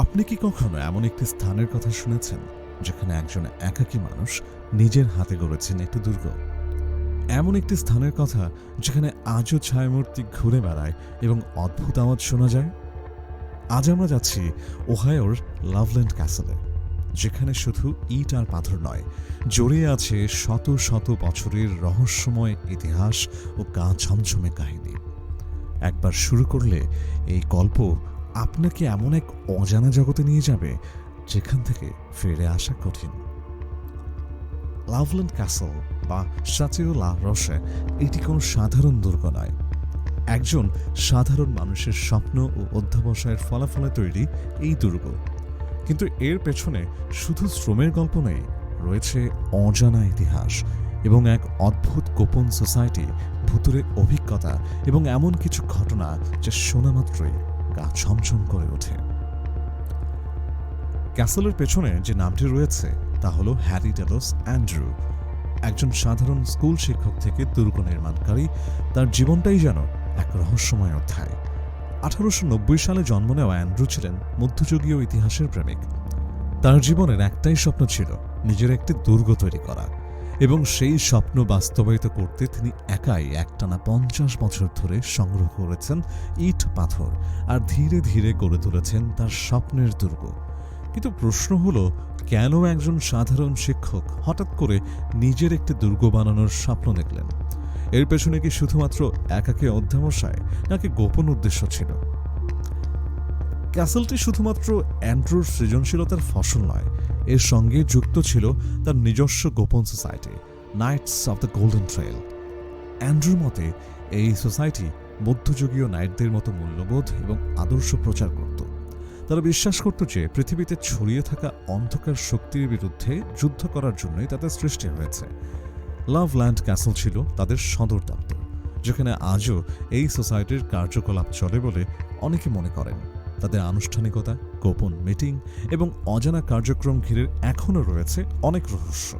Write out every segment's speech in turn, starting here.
আপনি কি কখনো এমন একটি স্থানের কথা শুনেছেন, যেখানে একজন একাকী মানুষ নিজের হাতে গড়েছেন একটি দুর্গ? এমন একটি স্থানের কথা, যেখানে আজও ছায়ামূর্তি ঘুরে বেড়ায় এবং অদ্ভুত আওয়াজ শোনা যায়? আজ আমরা যাচ্ছি ওহায়োর লাভল্যান্ড ক্যাসেলে, যেখানে শুধু ইট আর পাথর নয়, জড়িয়ে আছে শত শত বছরের রহস্যময় ইতিহাস ও গা ছমছমে কাহিনী। একবার শুরু করলে এই গল্প আপনাকে এমন এক অজানা জগতে নিয়ে যাবে, যেখান থেকে ফিরে আসা কঠিন। লাভল্যান্ড ক্যাসল বা সাচিও লা রসে এটি কোনো সাধারণ দুর্গ নয়। একজন সাধারণ মানুষের স্বপ্ন ও অধ্যাবসায়ের ফলাফলে তৈরি এই দুর্গ। কিন্তু এর পেছনে শুধু শ্রমের গল্প নেই, রয়েছে অজানা ইতিহাস এবং এক অদ্ভুত গোপন সোসাইটি ভুতুরে অভিজ্ঞতা এবং এমন কিছু ঘটনা যা শোনা মাত্রই। গা ছমছম করে ওঠে। ক্যাসেলের পেছনে যে নামটি রয়েছে, তা হল হ্যারি ডেলোস অ্যান্ড্রু, একজন সাধারণ স্কুল শিক্ষক থেকে দুর্গ নির্মাণকারী। তার জীবনটাই যেন এক রহস্যময় অধ্যায়। আঠারোশো নব্বই সালে জন্ম নেওয়া অ্যান্ড্রু ছিলেন মধ্যযুগীয় ইতিহাসের প্রেমিক। তার জীবনের একটাই স্বপ্ন ছিল নিজের একটি দুর্গ তৈরি করা। এবং সেই স্বপ্ন বাস্তবায়িত করতে তিনি একাই একটানা পঞ্চাশ বছর ধরে সংগ্রহ করেছেন ইট পাথর আর ধীরে ধীরে গড়ে তুলেছেন তার স্বপ্নের দুর্গ। কিন্তু প্রশ্ন হলো, কেন একজন সাধারণ শিক্ষক হঠাৎ করে নিজের একটি দুর্গ বানানোর স্বপ্ন দেখলেন? এর পেছনে কি শুধুমাত্র একাকে অধ্যাবসায় নাকি গোপন উদ্দেশ্য ছিল? ক্যাসেলটি শুধুমাত্র অ্যান্ড্রুর সৃজনশীলতার ফসল নয় এর সঙ্গে যুক্ত ছিল তার নিজস্ব গোপন society knights of the golden trail অ্যান্ড্রুর মতে, এই সোসাইটি মধ্যযুগীয় নাইটদের মতো মূল্যবোধ এবং আদর্শ প্রচার করত। তারা বিশ্বাস করত যে পৃথিবীতে ছড়িয়ে থাকা অন্ধকার শক্তির বিরুদ্ধে যুদ্ধ করার জন্যই তাদের সৃষ্টি হয়েছে। লাভ ল্যান্ড ক্যাসেল ছিল তাদের সদর দপ্তর, যেখানে আজও এই সোসাইটির কার্যকলাপ চলে বলে অনেকে মনে করেন। তাদের আনুষ্ঠানিকতা, গোপন মিটিং এবং অজানা কার্যক্রম ঘিরে এখনও রয়েছে অনেক রহস্য।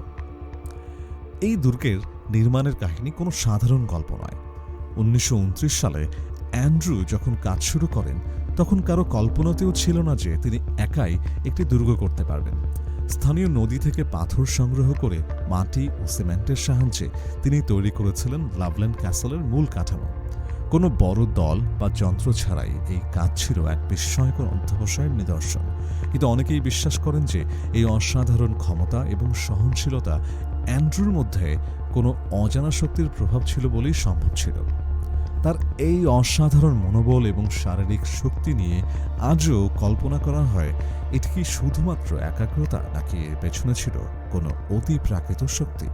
এই দুর্গের নির্মাণের কাহিনী কোনো সাধারণ গল্প নয়। উনিশশো সালে অ্যান্ড্রু যখন কাজ শুরু করেন, তখন কারও কল্পনাতেও ছিল না যে তিনি একাই একটি দুর্গ করতে পারবেন। স্থানীয় নদী থেকে পাথর সংগ্রহ করে মাটি ও সিমেন্টের সাহায্যে তিনি তৈরি করেছিলেন লাভল্যান্ড ক্যাসেলের মূল কাঠামো। কোনো বড় দল বা যন্ত্র ছাড়াই এই কাজ ছিল এক বিস্ময়কর অধ্যবসায়ের নিদর্শন। কিন্তু অনেকেই বিশ্বাস করেন যে এই অসাধারণ ক্ষমতা এবং সহনশীলতা অ্যান্ড্রুর মধ্যে কোনো অজানা শক্তির প্রভাব ছিল বলেই সম্ভব ছিল। তার এই অসাধারণ মনোবল এবং শারীরিক শক্তি নিয়ে আজও কল্পনা করা হয়, এটি কি শুধুমাত্র একাগ্রতা নাকি এর পেছনে ছিল কোনো অতি প্রাকৃত শক্তি?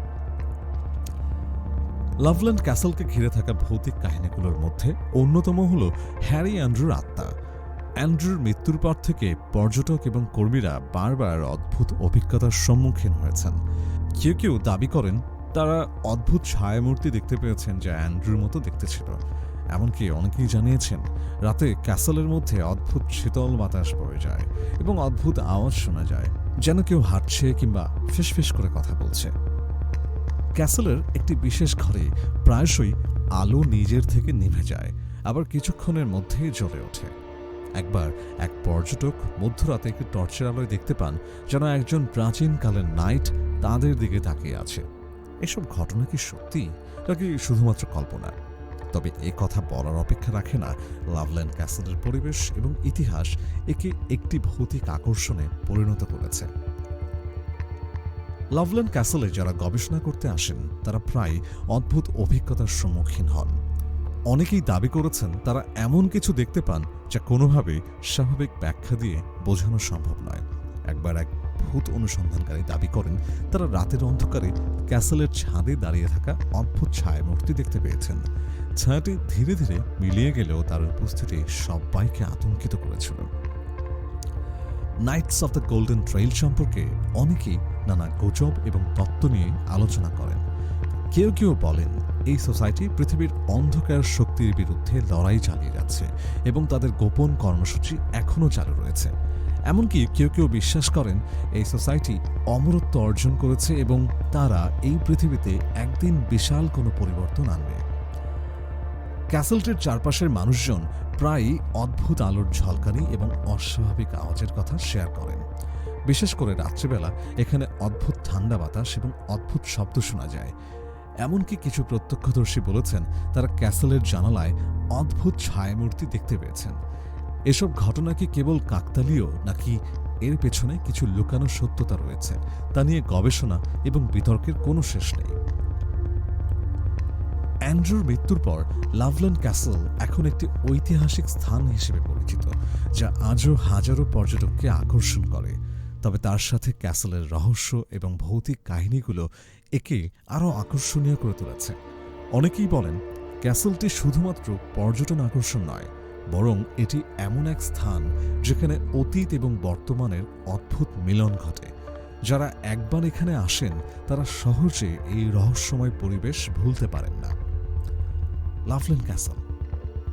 লাভল্যান্ড ক্যাসেলকে ঘিরে থাকা ভৌতিক কাহিনীগুলোর মধ্যে অন্যতম হল হ্যারি অ্যান্ড্রুর আত্মা। অ্যান্ড্রুর মৃত্যুর পর থেকে পর্যটক এবং কর্মীরা বারবার অদ্ভুত অভিজ্ঞতার সম্মুখীন হয়েছেন। কেউ কেউ দাবি করেন, তারা অদ্ভুত ছায়ামূর্তি দেখতে পেয়েছেন যা অ্যান্ড্রুর মতো দেখতে ছিল। এমনকি অনেকেই জানিয়েছেন, রাতে ক্যাসেলের মধ্যে অদ্ভুত শীতল বাতাস বয়ে যায় এবং অদ্ভুত আওয়াজ শোনা যায়, যেন কেউ হাঁটছে কিংবা ফিসফিস করে কথা বলছে। ক্যাসেলের একটি বিশেষ ঘরে প্রায়শই আলো নিজের থেকে নিভে যায়, আবার কিছুক্ষণের মধ্যেই জ্বলে ওঠে। একবার এক পর্যটক মধ্যরাতে একটি টর্চের আলোয় দেখতে পান যেন একজন প্রাচীনকালের নাইট তাদের দিকে তাকিয়ে আছে। এসব ঘটনা কি সত্যি নাকি শুধুমাত্র কল্পনা? তবে এ কথা বলার অপেক্ষা রাখে না লাভল্যান্ড ক্যাসেলের পরিবেশ এবং ইতিহাস একে একটি ভৌতিক আকর্ষণে পরিণত করেছে। লাভল্যান্ড ক্যাসেলে যারা গবেষণা করতে আসেন, তারা প্রায় অদ্ভুত অভিজ্ঞতার সম্মুখীন হন। অনেকেই দাবি করেছেন, তারা এমন কিছু দেখতে পান যা কোনোভাবেই স্বাভাবিক ব্যাখ্যা দিয়ে বোঝানো সম্ভব নয়। একবার এক ভূত অনুসন্ধানকারী দাবি করেন, তারা রাতের অন্ধকারে ক্যাসেলের ছাদে দাঁড়িয়ে থাকা অদ্ভুত ছায়ামূর্তি দেখতে পেয়েছেন। ছায়াটি ধীরে ধীরে মিলিয়ে গেলেও তার উপস্থিতি সবাইকে আতঙ্কিত করেছিল। Knights of the golden trail সম্পর্কে অনেকেই নানা গুজব এবং তত্ত্ব নিয়ে আলোচনা করেন। কেউ কেউ বলেন, এই সোসাইটি পৃথিবীর অন্ধকার শক্তির বিরুদ্ধে লড়াই চালিয়ে যাচ্ছে এবং তাদের গোপন কর্মসূচি এখনও চালু রয়েছে। এমনকি কেউ কেউ বিশ্বাস করেন, এই সোসাইটি অমরত্ব অর্জন করেছে এবং তারা এই পৃথিবীতে একদিন বিশাল কোনো পরিবর্তন আনবে। ক্যাসেলটির চারপাশের মানুষজন প্রায়ই অদ্ভুত আলোর ঝলকানি এবং অস্বাভাবিক আওয়াজের কথা শেয়ার করেন। বিশেষ করে রাত্রিবেলা এখানে অদ্ভুত ঠান্ডা বাতাস এবং অদ্ভুত শব্দ শোনা যায়। এমনকি কিছু প্রত্যক্ষদর্শী বলেছেন তারা ক্যাসেলের জানালায় অদ্ভুত ছায়ামূর্তি দেখতে পেয়েছেন। এসব ঘটনা কি কেবল কাকতালীয় নাকি এর পেছনে কিছু লুকানো সত্যতা রয়েছে, তা নিয়ে গবেষণা এবং বিতর্কের কোনো শেষ নেই। অ্যান্ড্রুর মৃত্যুর পর লাভল্যান্ড ক্যাসেল এখন একটি ঐতিহাসিক স্থান হিসেবে পরিচিত, যা আজও হাজারো পর্যটককে আকর্ষণ করে। তবে তার সাথে ক্যাসেলের রহস্য এবং ভৌতিক কাহিনীগুলো একে আরও আকর্ষণীয় করে তুলেছে। অনেকেই বলেন, ক্যাসেলটি শুধুমাত্র পর্যটন আকর্ষণ নয়, বরং এটি এমন এক স্থান যেখানে অতীত এবং বর্তমানের অদ্ভুত মিলন ঘটে। যারা একবার এখানে আসেন, তারা সহজে এই রহস্যময় পরিবেশ ভুলতে পারেন না। লাফলেন ক্যাসেল,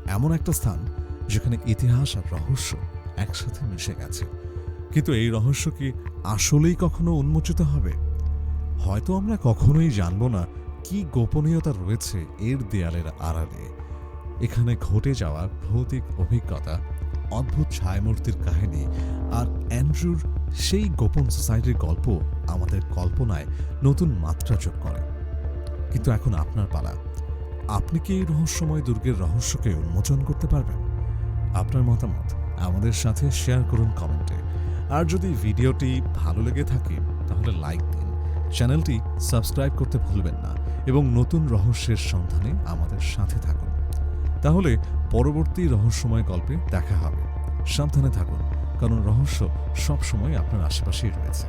এমন একটা স্থান যেখানে ইতিহাস আর রহস্য একসাথে মিশে গেছে। কিন্তু এই রহস্য কি আসলেই কখনো উন্মোচিত হবে? হয়তো আমরা কখনোই জানব না কি গোপনীয়তা রয়েছে এর দেয়ালের আড়ালে। এখানে ঘটে যাওয়া ভৌতিক অভিজ্ঞতা, অদ্ভুত ছায়ামূর্তির কাহিনী আর অ্যান্ড্রুর সেই গোপন সোসাইটির গল্প আমাদের কল্পনায় নতুন মাত্রা যোগ করে। কিন্তু এখন আপনার পালা। আপনি কি এই রহস্যময় দুর্গের রহস্যকে উন্মোচন করতে পারবেন? আপনার মতামত? আমাদের সাথে শেয়ার করুন কমেন্টে। আর যদি ভিডিওটি ভালো লেগে থাকে, তাহলে লাইক দিন। চ্যানেলটি সাবস্ক্রাইব করতে ভুলবেন না এবং নতুন রহস্যের সন্ধানে আমাদের সাথে থাকুন। তাহলে পরবর্তী রহস্যময় গল্পে দেখা হবে। সাবধানে থাকুন, কারণ রহস্য সবসময় আপনার আশেপাশেই রয়েছে।